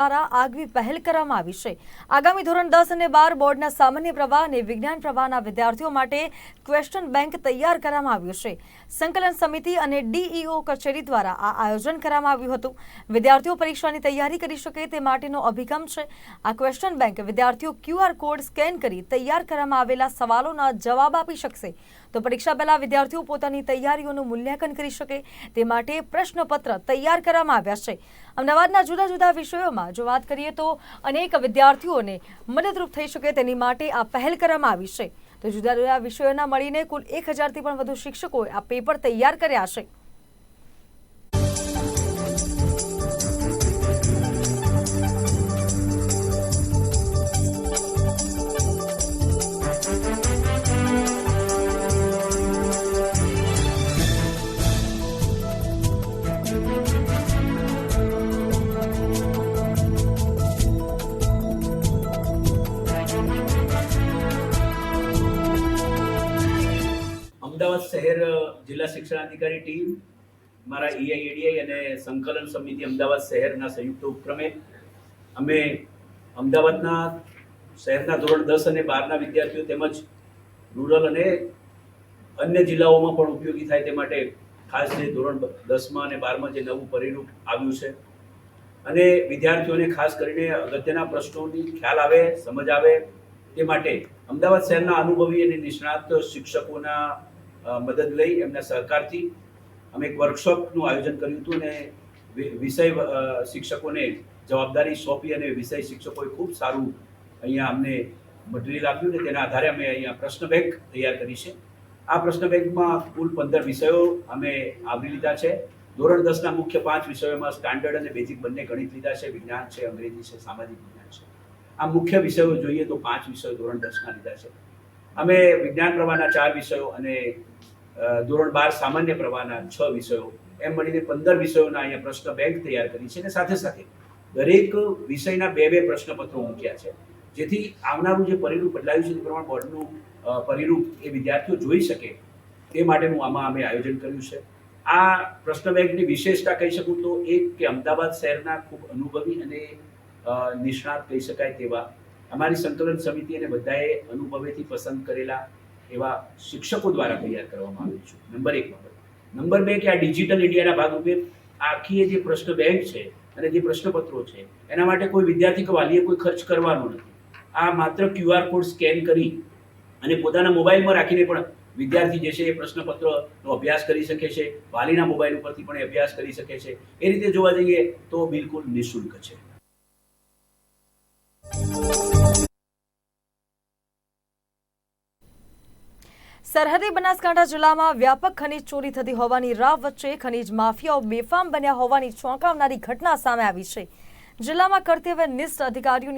દ્વારા આગવી પહેલ કરવામાં આવી છે. આગામી ધોરણ દસ અને બાર બોર્ડના સામાન્ય પ્રવાહ અને વિજ્ઞાન પ્રવાહના વિદ્યાર્થીઓ માટે ક્વેશ્ચન બેંક તૈયાર કરવામાં આવ્યું છે. સંકલન સમિતિ અને ડીઈઓ કચેરી દ્વારા આ આયોજન કરવામાં આવ્યું હતું. વિદ્યાર્થીઓ પરીક્ષાની તૈયારી કરી શકે તે માટેનો અભિગમ છે. આ ક્વેશ્ચન બેંક વિદ્યાર્થીઓ ક્યુઆર કોડ સ્કેન કરી તૈયાર કરવામાં આવેલા સવાલોના જવાબ આપી શકશે. તો પરીક્ષા પહેલા વિદ્યાર્થીઓ પોતાની તૈયારીઓનું મૂલ્યાંકન કરી શકે તે માટે પ્રશ્નપત્ર તૈયાર કરવામાં આવ્યા છે. અમદાવાદના જુદા જુદા વિષયોમાં જો વાત કરીએ તો અનેક વિદ્યાર્થીઓને મદદરૂપ થઈ શકે તેની માટે આ પહેલ કરવામાં આવી છે. તો જુદા જુદા વિષયોના મળીને કુલ એક હજારથી પણ વધુ શિક્ષકોએ આ પેપર તૈયાર કર્યા છે. અમદાવાદ શહેર જિલ્લા શિક્ષણાધિકારી ટીમ, મારા E ઈઆઈએડીઆઈ અને સંકલન સમિતિ અમદાવાદ શહેરના સંયુક્ત ઉપક્રમે અમે અમદાવાદના શહેરના ધોરણ દસ અને બારના વિદ્યાર્થીઓ તેમજ રૂરલ અને અન્ય જિલ્લાઓમાં પણ ઉપયોગી થાય તે માટે ખાસ જે ધોરણ દસમાં અને બારમાં જે નવું પરિરૂપ આવ્યું છે. અને વિદ્યાર્થીઓને ખાસ કરીને અગત્યના પ્રશ્નોની ખ્યાલ આવે, સમજ આવે તે માટે અમદાવાદ શહેરના અનુભવી અને નિષ્ણાત શિક્ષકોના મદદ લઈ એમના સહકારથી અમે એક વર્કશોપનું આયોજન કર્યું હતું અને વિષય શિક્ષકોને જવાબદારી સોંપી અને વિષય શિક્ષકોએ ખૂબ સારું અહીંયા અમને મટીરિયલ આપ્યું ને તેના આધારે અમે અહીંયા પ્રશ્ન બેંક તૈયાર કરી છે. આ પ્રશ્ન બેંકમાં કુલ પંદર વિષયો અમે આવરી લીધા છે. ધોરણ દસના મુખ્ય પાંચ વિષયોમાં સ્ટાન્ડર્ડ અને બેઝિક બંને ગણિત લીધા છે, વિજ્ઞાન છે, અંગ્રેજી છે, સામાજિક વિજ્ઞાન છે. આ મુખ્ય વિષયો જોઈએ તો પાંચ વિષયો ધોરણ દસના લીધા છે. અમે વિજ્ઞાન પ્રવાહના ચાર વિષયો અને ધોરણ બાર સામાન્ય પ્રવાહના છ વિષયો એમ મળીને પંદર વિષયોના અહીંયા પ્રશ્ન બેંક તૈયાર કરી છે અને સાથે સાથે દરેક વિષયના બે બે પ્રશ્નપત્રો મૂક્યા છે. જેથી આવનારું જે પરિરૂપ બદલાયું છે, તે પ્રમાણે બોર્ડનું પરિરૂપ એ વિદ્યાર્થીઓ જોઈ શકે તે માટેનું આમાં અમે આયોજન કર્યું છે. આ પ્રશ્ન બેંકની વિશેષતા કહી શકું તો એક કે અમદાવાદ શહેરના ખૂબ અનુભવી અને નિષ્ણાત કહી શકાય તેવા અમારી સંકલન સમિતિ અને બધાએ અનુભવેથી પસંદ કરેલા એવા શિક્ષકો દ્વારા તૈયાર કરવામાં આવ્યું છે. નંબર એક બાબત. નંબર બે કે આ ડિજિટલ ઇન્ડિયાના ભાગરૂપે આખી જે પ્રશ્ન બેંક છે અને જે પ્રશ્નપત્રો છે, એના માટે કોઈ વિદ્યાર્થી કે વાલીએ કોઈ ખર્ચ કરવાનો નથી. આ માત્ર ક્યુઆર કોડ સ્કેન કરી અને પોતાના મોબાઈલમાં રાખીને પણ વિદ્યાર્થી જે છે એ પ્રશ્નપત્રનો અભ્યાસ કરી શકે છે, વાલીના મોબાઈલ ઉપરથી પણ અભ્યાસ કરી શકે છે. એ રીતે જોવા જઈએ તો બિલકુલ નિઃશુલ્ક છે. સરહદી બનાસકાંઠા જિલ્લામાં વ્યાપક ખનીજ ચોરી થતી હોવાની રાવ વચ્ચે ખનીજ માફિયાઓ બેફામ બન્યા હોવાની ચોંકાવનારી ઘટના સામે આવી છે. જિલ્લામાં કર્તવ્યનિષ્ઠ અધિકારીઓની